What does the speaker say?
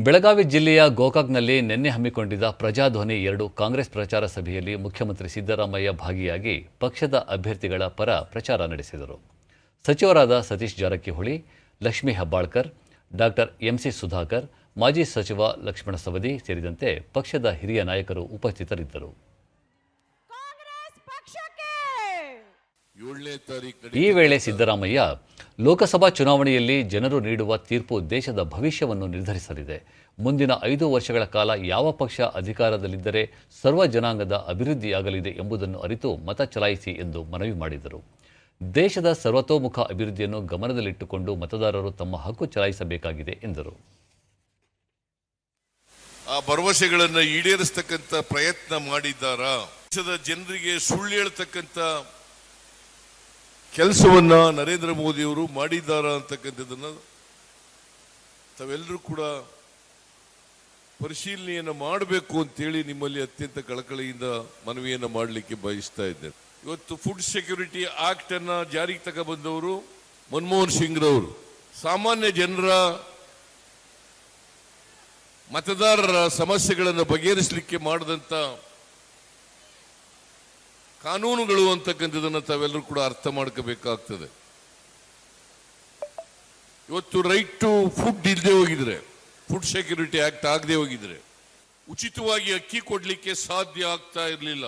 ಬೆಳಗಾವಿ ಜಿಲ್ಲೆಯ ಗೋಕಾಕ್ನಲ್ಲಿ ನಿನ್ನೆ ಹಮ್ಮಿಕೊಂಡಿದ್ದ ಪ್ರಜಾಧ್ವನಿ ಎರಡು ಕಾಂಗ್ರೆಸ್ ಪ್ರಚಾರ ಸಭೆಯಲ್ಲಿ ಮುಖ್ಯಮಂತ್ರಿ ಸಿದ್ದರಾಮಯ್ಯ ಭಾಗಿಯಾಗಿ ಪಕ್ಷದ ಅಭ್ಯರ್ಥಿಗಳ ಪರ ಪ್ರಚಾರ ನಡೆಸಿದರು. ಸಚಿವರಾದ Satish Jarkiholi, Lakshmi Hebbalkar, doctor M C Sudhakar, ಮಾಜಿ ಸಚಿವ ಲಕ್ಷ್ಮಣ ಸವದಿ ಸೇರಿದಂತೆ ಪಕ್ಷದ ಹಿರಿಯ ನಾಯಕರು ಉಪಸ್ಥಿತರಿದ್ದರು. ಈ ವೇಳೆ ಸಿದ್ದರಾಮಯ್ಯ ಲೋಕಸಭಾ ಚುನಾವಣೆಯಲ್ಲಿ ಜನರು ನೀಡುವ ತೀರ್ಪು ದೇಶದ ಭವಿಷ್ಯವನ್ನು ನಿರ್ಧರಿಸಲಿದೆ. ಮುಂದಿನ ಐದು ವರ್ಷಗಳ ಕಾಲ ಯಾವ ಪಕ್ಷ ಅಧಿಕಾರದಲ್ಲಿದ್ದರೆ ಸರ್ವ ಜನಾಂಗದ ಅಭಿವೃದ್ಧಿಯಾಗಲಿದೆ ಎಂಬುದನ್ನು ಅರಿತು ಮತ ಚಲಾಯಿಸಿ ಎಂದು ಮನವಿ ಮಾಡಿದರು. ದೇಶದ ಸರ್ವತೋಮುಖ ಅಭಿವೃದ್ಧಿಯನ್ನು ಗಮನದಲ್ಲಿಟ್ಟುಕೊಂಡು ಮತದಾರರು ತಮ್ಮ ಹಕ್ಕು ಚಲಾಯಿಸಬೇಕಾಗಿದೆ ಎಂದರು. ಆ ಭರವಸೆಗಳನ್ನು ಈಡೇರಿಸ್ತಕ್ಕಂಥ ಪ್ರಯತ್ನ ಮಾಡಿದ್ದಾರಾ? ದೇಶದ ಜನರಿಗೆ ಸುಳ್ಳು ಹೇಳ್ತಕ್ಕಂಥ ಕೆಲಸವನ್ನ ನರೇಂದ್ರ ಮೋದಿಯವರು ಮಾಡಿದ್ದಾರೆ ಅಂತಕ್ಕಂಥದ್ದನ್ನ ತಾವೆಲ್ಲರೂ ಕೂಡ ಪರಿಶೀಲನೆಯನ್ನು ಮಾಡಬೇಕು ಅಂತೇಳಿ ನಿಮ್ಮಲ್ಲಿ ಅತ್ಯಂತ ಕಳಕಳಿಯಿಂದ ಮನವಿಯನ್ನು ಮಾಡಲಿಕ್ಕೆ ಬಯಸ್ತಾ ಇದ್ದೇನೆ. ಇವತ್ತು ಫುಡ್ ಸೆಕ್ಯೂರಿಟಿ ಆಕ್ಟ್ ಅನ್ನ ಜಾರಿಗೆ ತಗೊಬಂದವರು ಮನಮೋಹನ್ ಸಿಂಗ್ ರವರು ಸಾಮಾನ್ಯ ಜನರ ಮತದಾರರ ಸಮಸ್ಯೆಗಳನ್ನು ಬಗೆಹರಿಸಲಿಕ್ಕೆ ಮಾಡಿದಂತ ಕಾನೂನುಗಳು ಅಂತಕ್ಕಂಥದ್ದನ್ನು ತಾವೆಲ್ಲರೂ ಕೂಡ ಅರ್ಥ ಮಾಡ್ಕೋಬೇಕಾಗ್ತದೆ. ಇವತ್ತು ರೈಟ್ ಟು ಫುಡ್ ಇಲ್ಲದೆ ಹೋಗಿದ್ರೆ ಫುಡ್ ಸೆಕ್ಯೂರಿಟಿ ಆಕ್ಟ್ ಆಗದೆ ಹೋಗಿದ್ರೆ, ಉಚಿತವಾಗಿ ಅಕ್ಕಿ ಕೊಡ್ಲಿಕ್ಕೆ ಸಾಧ್ಯ ಆಗ್ತಾ ಇರಲಿಲ್ಲ.